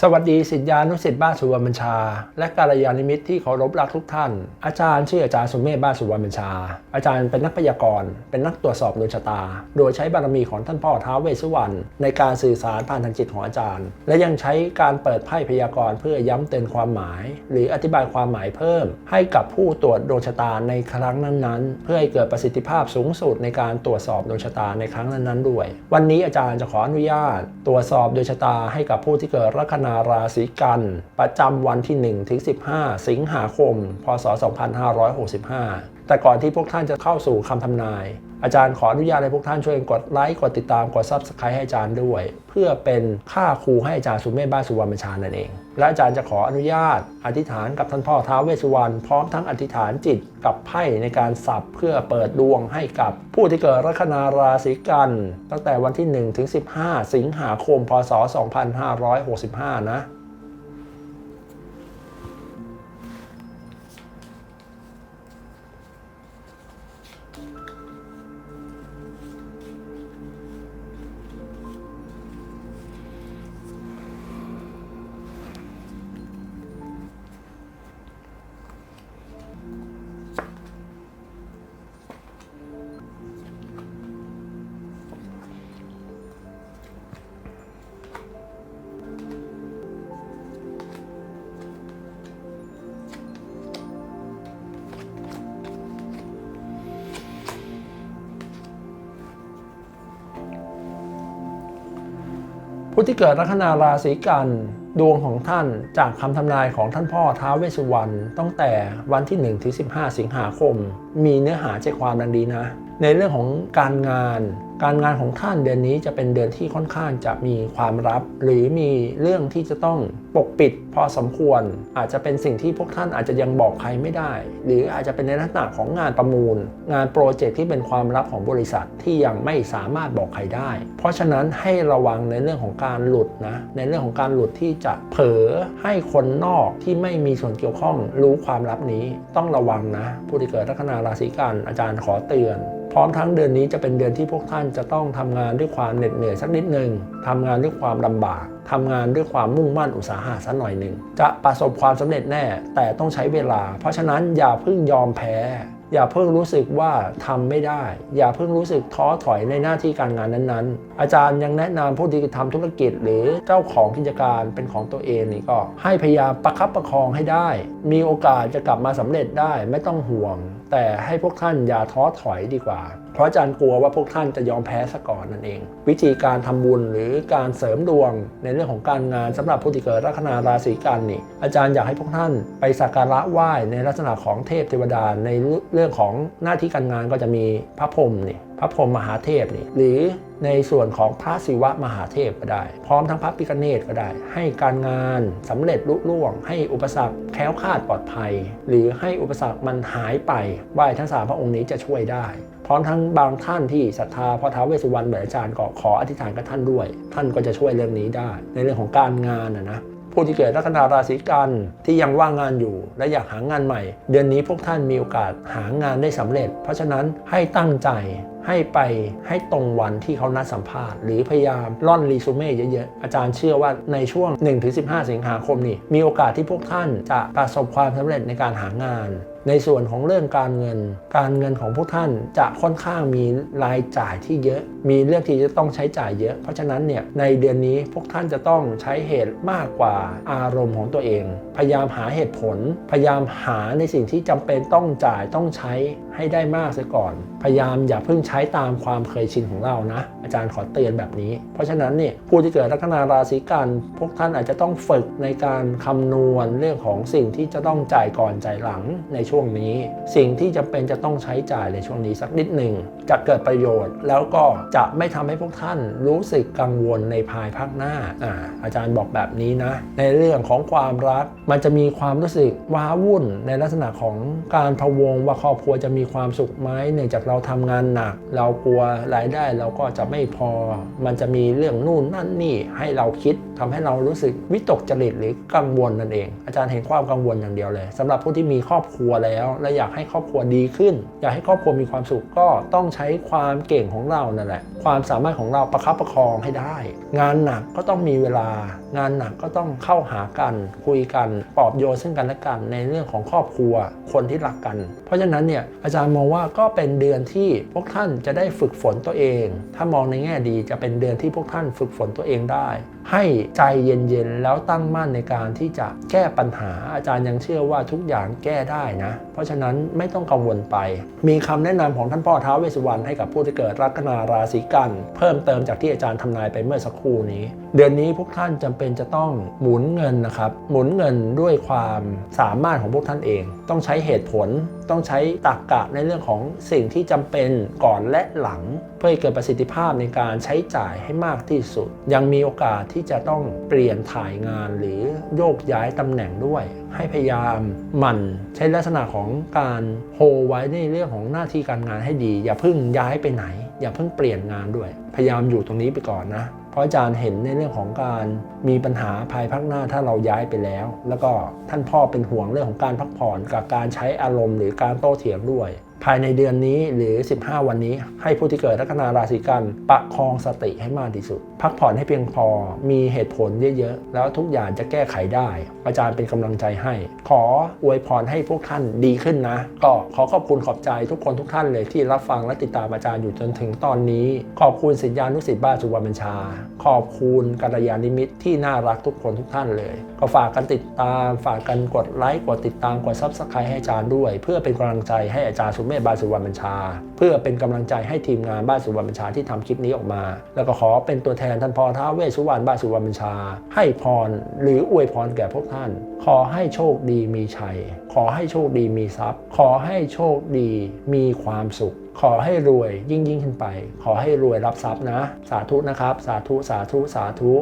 สวัสดีสิทธิานุสิทธิ์บ้านสุวรรณบัญชา และกาลยานิมิตรที่เคารพรักทุกท่าน อาจารย์ชื่ออาจารย์สุเมธบ้านสุวรรณบัญชา อาจารย์เป็นนักพยากรณ์เป็นนักตรวจสอบดวงชะตา โดยใช้บารมีของท่านพ่อท้าวเวสสุวรรณในการสื่อสารผ่านทางจิตของอาจารย์ และยังใช้การเปิดไพ่พยากรณ์เพื่อย้ำเตือนความหมาย หรืออธิบายความหมายเพิ่ม ให้กับผู้ตรวจดวงชะตาในครั้งนั้นๆ เพื่อให้เกิดประสิทธิภาพสูงสุดในการตรวจสอบดวงชะตาในครั้งนั้นๆด้วย วันนี้อาจารย์จะขออนุญาต ตรวจสอบดวงชะตาให้กับผู้ที่เกิดลัคนาราศีกัน ประจำวันที่1ถึง15 สิงหาคม พศ 2565 แต่ก่อนที่พวกท่านจะเข้าสู่คำทำนาย อาจารย์ขออนุญาตให้พวกท่านช่วยกดไลค์กดติดตามกด Subscribe ให้อาจารย์ด้วย เพื่อเป็นค่าครูให้อาจารย์สุเมธบ้านสุวรรณบัญชานั่นเอง และอาจารย์จะขออนุญาต อธิษฐานกับท่านพ่อท้าวเวสสุวรรณพร้อมทั้งอธิษฐานจิตกับไพ่ในการสับเพื่อเปิดดวงให้กับผู้ที่เกิดลัคนาราศีกัน ตั้งแต่วันที่1ถึง15 สิงหาคมพศ 2565 นะ ผู้ที่เกิดลัคนาราศีกันดวงของท่านจากคำทำนายของท่านพ่อท้าวเวสสุวรรณตั้งแต่วันที่1ถึง15 สิงหาคม มีเนื้อหาใจความดังดีนะ ในเรื่องของการงาน การงานของท่านเดือนนี้จะเป็นเดือนที่ค่อนข้างจะมีความลับ หรือมีเรื่องที่จะต้องปกปิดพอสมควร อาจจะเป็นสิ่งที่พวกท่านอาจจะยังบอกใครไม่ได้ หรืออาจจะเป็นในลักษณะของงานประมูล งานโปรเจกต์ที่เป็นความลับของบริษัทที่ยังไม่สามารถบอกใครได้ เพราะฉะนั้นให้ระวังในเรื่องของการหลุดนะในเรื่องของการหลุดที่จะเผลอให้คนนอกที่ไม่มีส่วนเกี่ยวข้องรู้ความลับนี้ต้องระวังนะผู้ที่เกิดลัคนาราศีกันอาจารย์ขอเตือน พร้อมทั้งเดือนนี้จะเป็นเดือนที่พวกท่านจะต้องทำงานด้วยความเหน็ดเหนื่อยสักนิดหนึ่งทำงานด้วยความลำบากทำงานด้วยความมุ่งมั่นอุตสาหะสักหน่อยหนึ่งจะประสบความสำเร็จแน่ แต่ต้องใช้เวลา เพราะฉะนั้นอย่าเพิ่งยอมแพ้ อย่าเพิ่งรู้สึกว่าทำไม่ได้ อย่าเพิ่งรู้สึกท้อถอยในหน้าที่การงานนั้นๆอาจารย์ยังแนะนำผู้ที่ทำธุรกิจหรือเจ้าของกิจการเป็นของตัวเองนี่ก็ ให้พยายามประคับประคองให้ได้ มีโอกาสจะกลับมาสำเร็จได้ไม่ต้องห่วง แต่ให้พวกท่านอย่าท้อถอยดีกว่า เพราะอาจารย์กลัวว่าพวกท่านจะยอมแพ้ซะก่อนนั่นเอง วิธีการทำบุญหรือการเสริมดวง ในเรื่องของการงานสำหรับผู้ที่เกิดลัคนาราศีกันนี่อาจารย์อยากให้พวกท่านไปสักการะไหว้ในลักษณะของเทพเทวดาในเรื่องของหน้าที่การงานก็จะมีพระพรหมนี่พระพรหมมหาเทพนี่หรือ ในส่วนของพระศิวะมหาเทพก็ได้ พร้อมทั้งพระพิฆเนศก็ได้ ให้การงานสำเร็จลุล่วง ให้อุปสรรคแคล้วคลาดปลอดภัย หรือให้อุปสรรคมันหายไปไหว้ทั้งสามพระองค์นี้จะช่วยได้ พร้อมทั้งบางท่านที่ศรัทธาพระท้าวเวสสุวรรณเหมือนอาจารย์ก็ขออธิษฐานกับท่านด้วย ท่านก็จะช่วยเรื่องนี้ได้ ในเรื่องของการงานนะนะ ผู้ที่เกิดลัคนาราศีกันที่ยังว่างงานอยู่ และอยากหางานใหม่ เดือนนี้พวกท่านมีโอกาสหางานได้สำเร็จ เพราะฉะนั้นให้ตั้งใจให้ไปให้ตรงวันที่เขานัดสัมภาษณ์หรือพยายามล่อนรีซูเม่เยอะๆ อาจารย์เชื่อว่าในช่วง 1-15 สิงหาคมนี้มีโอกาสที่พวกท่านจะประสบความสำเร็จในการหางาน ในส่วนของเรื่องการเงิน การเงินของพวกท่านจะค่อนข้างมีรายจ่ายที่เยอะ มีเรื่องที่จะต้องใช้จ่ายเยอะ เพราะฉะนั้นเนี่ยในเดือนนี้พวกท่านจะต้องใช้เหตุมากกว่าอารมณ์ของตัวเอง พยายามหาเหตุผล พยายามหาในสิ่งที่จำเป็นต้องจ่ายต้องใช้ให้ได้มากเสียก่อน พยายามอย่าเพิ่งใช้ตามความเคยชินของเรานะ อาจารย์ขอเตือนแบบนี้ เพราะฉะนั้นเนี่ยผู้ที่เกิดลัคนาราศีกัน พวกท่านอาจจะต้องฝึกในการคำนวณเรื่องของสิ่งที่จะต้องจ่ายก่อนจ่ายหลังในช่วงนี้ สิ่งที่จำเป็นจะต้องใช้จ่ายในช่วงนี้สักนิดหนึ่งจะเกิดประโยชน์ แล้วก็จะไม่ทำให้พวกท่านรู้สึกกังวลในภายภาคหน้าอาอาจารย์บอกแบบนี้นะ ในเรื่องของความรักมันจะมีความรู้สึกว้าวุ่นในลักษณะของการพะวงว่าครอบครัวจะมีีความสุขไหมเนื่องจากเราทำงานหนัก เรากลัวรายได้เราก็จะไม่พอ มันจะมีเรื่องนู่นนั่นนี่ให้เราคิดทำให้เรารู้สึกวิตกจริตหรือกังวลนั่นเอง อาจารย์เห็นความกังวลอย่างเดียวเลยสำหรับผู้ที่มีครอบครัวแล้ว และอยากให้ครอบครัวดีขึ้น อยากให้ครอบครัวมีความสุขก็ต้องใช้ความเก่งของเรานั่นแหละความสามารถของเราประคับประคองให้ได้ งานหนักก็ต้องมีเวลา งานหนักก็ต้องเข้าหากันคุยกันปลอบโยนซึ่งกันและกันในเรื่องของครอบครัวคนที่รักกัน เพราะฉะนั้นเนี่ยอาจารย์มองว่าก็เป็นเดือนที่พวกท่านจะได้ฝึกฝนตัวเอง ถ้ามองในแง่ดีจะเป็นเดือนที่พวกท่านฝึกฝนตัวเองได้ ให้ใจเย็นๆแล้วตั้งมั่นในการที่จะแก้ปัญหาอาจารย์ยังเชื่อว่าทุกอย่างแก้ได้นะ เพราะฉะนั้นไม่ต้องกังวลไป มีคำแนะนำของท่านพ่อท้าวเวสสุวรรณให้กับผู้ที่เกิดลัคนาราศีกัน เพิ่มเติมจากที่อาจารย์ทำนายไปเมื่อสักครู่นี้ เดือนนี้พวกท่านจำเป็นจะต้องหมุนเงินนะครับหมุนเงินด้วยความสามารถของพวกท่านเอง ต้องใช้เหตุผลต้องใช้ตรรกกะในเรื่องของสิ่งที่จำเป็นก่อนและหลัง เพื่อให้เกิดประสิทธิภาพในการใช้จ่ายให้มากที่สุด ยังมีโอกาสที่จะต้องเปลี่ยนถ่ายงานหรือโยกย้ายตำแหน่งด้วย ให้พยายามหมั่นใช้ลักษณะของการโฮไว้ในเรื่องของหน้าที่การงานให้ดี อย่าเพิ่งย้ายไปไหน อย่าเพิ่งเปลี่ยนงานด้วย พยายามอยู่ตรงนี้ไปก่อนนะ เพราะอาจารย์เห็นในเรื่องของการมีปัญหาภายภาคหน้าถ้าเราย้ายไปแล้ว แล้วก็ท่านพ่อเป็นห่วงเรื่องของการพักผ่อนกับการใช้อารมณ์หรือการโต้เถียงด้วย ภายในเดือนนี้หรือ 15 วันนี้ ให้ผู้ที่เกิดลัคนาราศีกันประคองสติให้มากที่สุด พักผ่อนให้เพียงพอมีเหตุผลเยอะๆ แล้วทุกอย่างจะแก้ไขได้ อาจารย์เป็นกำลังใจให้ ขออวยพรให้พวกท่านดีขึ้นนะ ก็ขอขอบคุณขอบใจทุกคนทุกท่านเลยที่รับฟังและติดตามอาจารย์อยู่จนถึงตอนนี้ ขอบคุณสิทธิานุสิทธิ์บ้านสุวรรณบัญชา ขอบคุณกัลยาณมิตรที่น่ารักทุกคนทุกท่านเลย ก็ฝากกันติดตาม ฝากกันกดไลค์กดติดตามกดซับสไครต์ให้อาจารย์ด้วย เพื่อเป็นกำลังใจให้อาจารย์สุมธบ้านสุวรรณบัญชา เพื่อเป็นกำลังใจให้ทีมงานบ้านสุวรรณบัญชาที่ทำคลิปนี้ออกมา แล้วก็ขอเป็นตัวแทนท่านพ่อท้าวเวสสุวรรณบ้านสุวรรณบัญชา ให้พรหรืออวยพรแก่พวกท่าน ขอให้โชคดีมีชัย ขอให้โชคดีมีทรัพย์ ขอให้โชคดีมีความสุข ขอให้รวยยิ่งยิ่งขึ้นไป ขอให้รวยรับทรัพย์นะ สาธุนะครับ สาธุสาธุสาธุ